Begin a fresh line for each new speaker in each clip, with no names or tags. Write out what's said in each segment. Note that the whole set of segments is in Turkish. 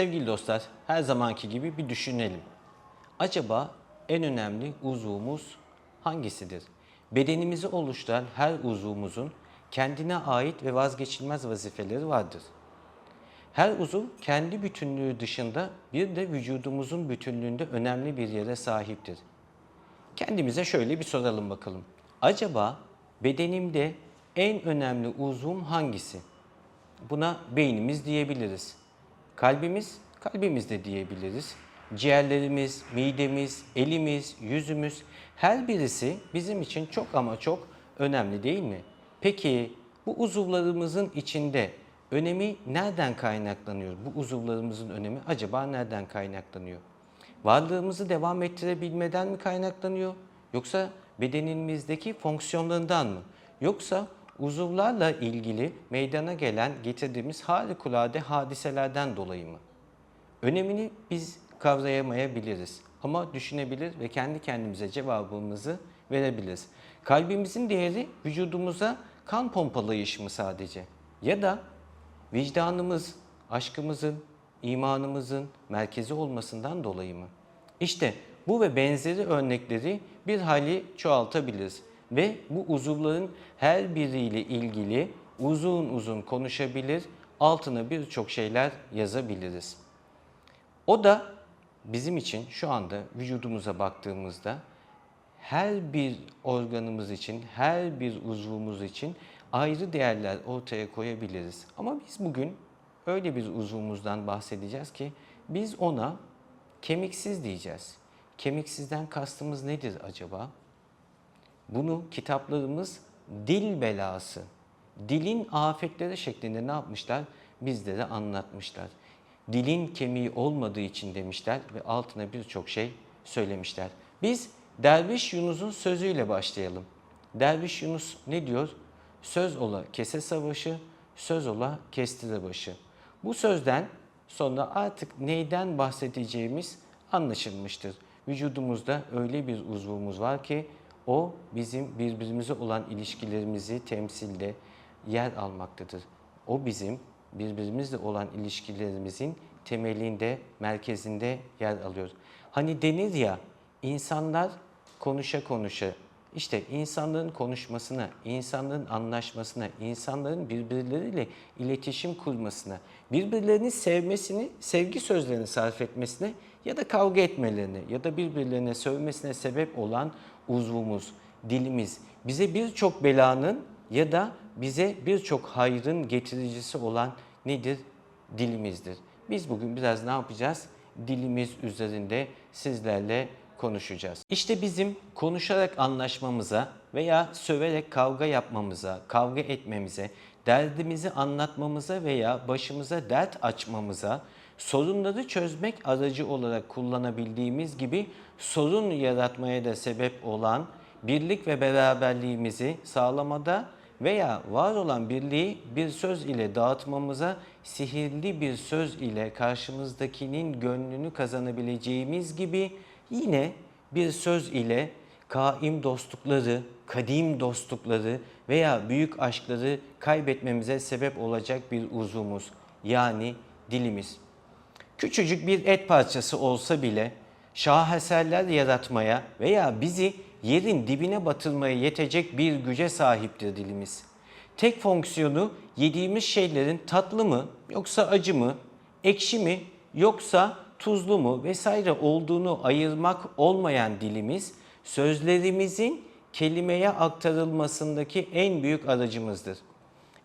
Sevgili dostlar, her zamanki gibi bir düşünelim. Acaba en önemli uzvumuz hangisidir? Bedenimizi oluşturan her uzvumuzun kendine ait ve vazgeçilmez vazifeleri vardır. Her uzuv kendi bütünlüğü dışında bir de vücudumuzun bütünlüğünde önemli bir yere sahiptir. Kendimize şöyle bir soralım bakalım. Acaba bedenimde en önemli uzvum hangisi? Buna beynimiz diyebiliriz. Kalbimiz, kalbimiz de diyebiliriz. Ciğerlerimiz, midemiz, elimiz, yüzümüz her birisi bizim için çok ama çok önemli değil mi? Peki bu uzuvlarımızın içinde önemi nereden kaynaklanıyor? Bu uzuvlarımızın önemi acaba nereden kaynaklanıyor? Varlığımızı devam ettirebilmeden mi kaynaklanıyor? Yoksa bedenimizdeki fonksiyonlarından mı? Yoksa uzuvlarla ilgili meydana gelen getirdiğimiz harikulade hadiselerden dolayı mı? Önemini biz kavrayamayabiliriz ama düşünebilir ve kendi kendimize cevabımızı verebiliriz. Kalbimizin değeri vücudumuza kan pompalayış mı sadece? Ya da vicdanımız, aşkımızın, imanımızın merkezi olmasından dolayı mı? İşte bu ve benzeri örnekleri bir hali çoğaltabiliriz ve bu uzuvların her biriyle ilgili uzun uzun konuşabilir, altına birçok şeyler yazabiliriz. O da bizim için şu anda vücudumuza baktığımızda her bir organımız için, her bir uzvumuz için ayrı değerler ortaya koyabiliriz. Ama biz bugün öyle bir uzvumuzdan bahsedeceğiz ki biz ona kemiksiz diyeceğiz. Kemiksizden kastımız nedir acaba? Bunu kitaplarımız dil belası, dilin afetleri şeklinde ne yapmışlar? Bizlere anlatmışlar. Dilin kemiği olmadığı için demişler ve altına birçok şey söylemişler. Biz Derviş Yunus'un sözüyle başlayalım. Derviş Yunus ne diyor? Söz ola kese savaşı, söz ola kestire başı. Bu sözden sonra artık neyden bahsedeceğimiz anlaşılmıştır. Vücudumuzda öyle bir uzvumuz var ki o bizim birbirimize olan ilişkilerimizi temsilde yer almaktadır. O bizim birbirimizle olan ilişkilerimizin temelinde, merkezinde yer alıyor. Hani denir ya insanlar konuşa konuşa işte insanların konuşmasına, insanların anlaşmasına, insanların birbirleriyle iletişim kurmasına, birbirlerini sevmesini, sevgi sözlerini sarf etmesine ya da kavga etmelerine ya da birbirlerine sövmesine sebep olan uzvumuz, dilimiz bize birçok belanın ya da bize birçok hayrın getiricisi olan nedir? Dilimizdir. Biz bugün biraz ne yapacağız? Dilimiz üzerinde sizlerle konuşacağız. İşte bizim konuşarak anlaşmamıza veya söverek kavga yapmamıza, kavga etmemize, derdimizi anlatmamıza veya başımıza dert açmamıza, sorunları çözmek aracı olarak kullanabildiğimiz gibi sorun yaratmaya da sebep olan birlik ve beraberliğimizi sağlamada veya var olan birliği bir söz ile dağıtmamıza sihirli bir söz ile karşımızdakinin gönlünü kazanabileceğimiz gibi yine bir söz ile kaim dostlukları, kadim dostlukları veya büyük aşkları kaybetmemize sebep olacak bir uzvumuz yani dilimiz. Küçücük bir et parçası olsa bile şaheserler yaratmaya veya bizi yerin dibine batırmaya yetecek bir güce sahiptir dilimiz. Tek fonksiyonu yediğimiz şeylerin tatlı mı yoksa acı mı, ekşi mi yoksa tuzlu mu vesaire olduğunu ayırmak olmayan dilimiz sözlerimizin kelimeye aktarılmasındaki en büyük aracımızdır.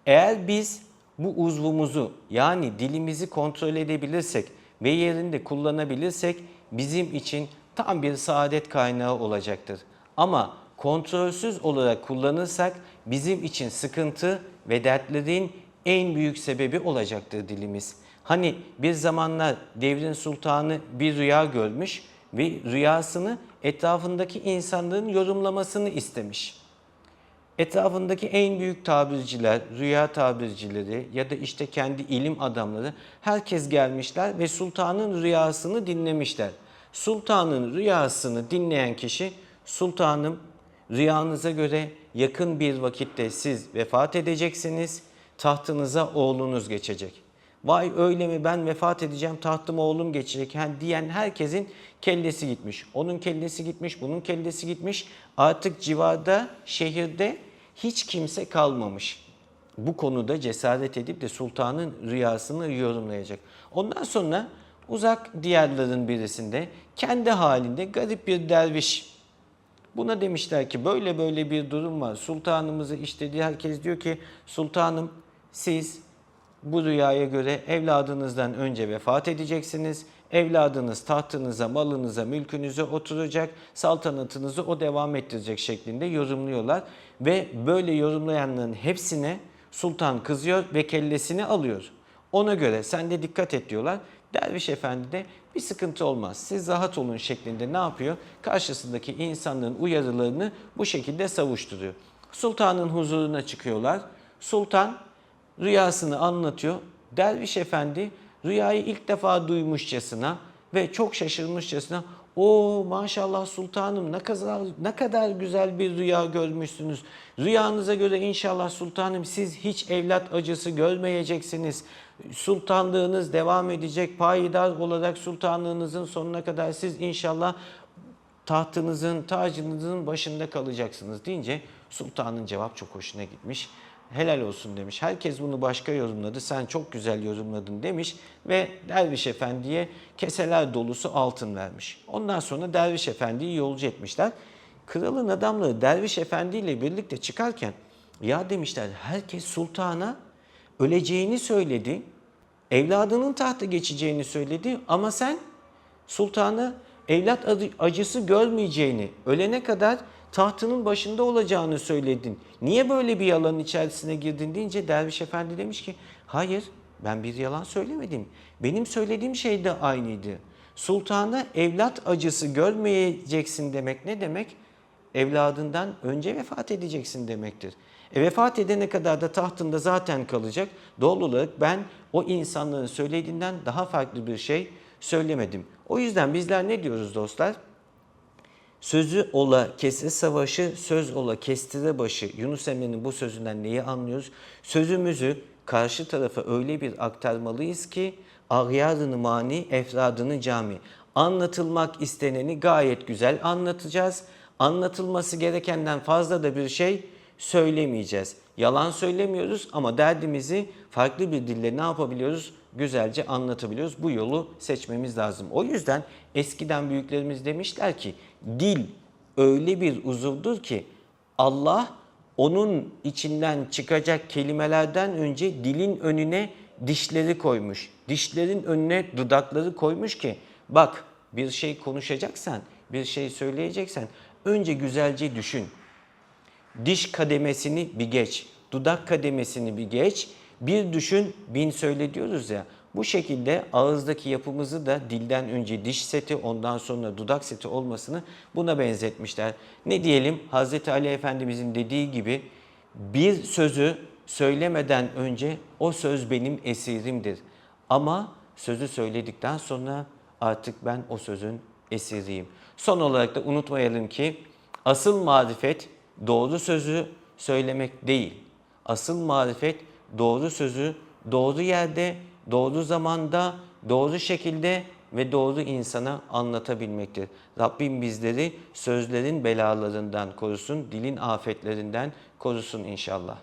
Eğer biz bu uzvumuzu yani dilimizi kontrol edebilirsek ve yerinde kullanabilirsek bizim için tam bir saadet kaynağı olacaktır. Ama kontrolsüz olarak kullanırsak bizim için sıkıntı ve dertlerin en büyük sebebi olacaktır dilimiz. Hani bir zamanlar devrin sultanı bir rüya görmüş ve rüyasını etrafındaki insanların yorumlamasını istemiş. Etrafındaki en büyük tabirciler, rüya tabircileri ya da işte kendi ilim adamları herkes gelmişler ve sultanın rüyasını dinlemişler. Sultanın rüyasını dinleyen kişi sultanım rüyanıza göre yakın bir vakitte siz vefat edeceksiniz, tahtınıza oğlunuz geçecek. Vay öyle mi ben vefat edeceğim tahtımı oğlum geçecek yani diyen herkesin kellesi gitmiş. Onun kellesi gitmiş, bunun kellesi gitmiş. Artık civarda, şehirde hiç kimse kalmamış. Bu konuda cesaret edip de sultanın rüyasını yorumlayacak. Ondan sonra uzak diyarların birisinde kendi halinde garip bir derviş Buna demişler ki böyle böyle bir durum var. Sultanımızı işte diye herkes diyor ki sultanım siz bu rüyaya göre evladınızdan önce vefat edeceksiniz. Evladınız tahtınıza, malınıza, mülkünüze oturacak. Saltanatınızı o devam ettirecek şeklinde yorumluyorlar. Ve böyle yorumlayanların hepsine sultan kızıyor ve kellesini alıyor. Ona göre sen de dikkat et diyorlar. Derviş efendi de bir sıkıntı olmaz. Siz rahat olun şeklinde ne yapıyor? Karşısındaki insanların uyarılarını bu şekilde savuşturuyor. Sultanın huzuruna çıkıyorlar. Sultan rüyasını anlatıyor. Derviş efendi rüyayı ilk defa duymuşçasına ve çok şaşırmışçasına o maşallah sultanım ne kadar ne kadar güzel bir rüya görmüşsünüz. Rüyanıza göre inşallah sultanım siz hiç evlat acısı görmeyeceksiniz. Sultanlığınız devam edecek. Payidar olarak sultanlığınızın sonuna kadar siz inşallah tahtınızın, tacınızın başında kalacaksınız deyince sultanın cevap çok hoşuna gitmiş. Helal olsun demiş. Herkes bunu başka yorumladı. Sen çok güzel yorumladın demiş ve Derviş Efendi'ye keseler dolusu altın vermiş. Ondan sonra Derviş Efendi'yi yolcu etmişler. Kralın adamları Derviş Efendi ile birlikte çıkarken ya demişler herkes sultana öleceğini söyledi. Evladının tahta geçeceğini söyledi ama sen sultanı evlat acısı görmeyeceğini, ölene kadar tahtının başında olacağını söyledin. Niye böyle bir yalanın içerisine girdin deyince Derviş Efendi demiş ki hayır ben bir yalan söylemedim. Benim söylediğim şey de aynıydı. Sultana evlat acısı görmeyeceksin demek ne demek? Evladından önce vefat edeceksin demektir. E vefat edene kadar da tahtında zaten kalacak. Doğal olarak ben o insanların söylediğinden daha farklı bir şey söylemedim. O yüzden bizler ne diyoruz dostlar? Sözü ola kese savaşı, söz ola kestire başı. Yunus Emre'nin bu sözünden neyi anlıyoruz? Sözümüzü karşı tarafa öyle bir aktarmalıyız ki ağyarını mani, efradını cami. Anlatılmak isteneni gayet güzel anlatacağız. Anlatılması gerekenden fazla da bir şey söylemeyeceğiz. Yalan söylemiyoruz ama derdimizi farklı bir dille ne yapabiliyoruz? Güzelce anlatabiliyoruz. Bu yolu seçmemiz lazım. O yüzden eskiden büyüklerimiz demişler ki dil öyle bir uzuvdur ki Allah onun içinden çıkacak kelimelerden önce dilin önüne dişleri koymuş. Dişlerin önüne dudakları koymuş ki bak bir şey konuşacaksan, bir şey söyleyeceksen önce güzelce düşün. Diş kademesini bir geç, dudak kademesini bir geç, bir düşün, bin söyle diyoruz ya. Bu şekilde ağızdaki yapımızı da dilden önce diş seti ondan sonra dudak seti olmasını buna benzetmişler. Ne diyelim Hazreti Ali Efendimizin dediği gibi bir sözü söylemeden önce o söz benim esirimdir. Ama sözü söyledikten sonra artık ben o sözün esiriyim. Son olarak da unutmayalım ki asıl marifet doğru sözü söylemek değil. Asıl marifet doğru sözü doğru yerde, doğru zamanda, doğru şekilde ve doğru insana anlatabilmektir. Rabbim bizleri sözlerin belalarından korusun, dilin afetlerinden korusun inşallah.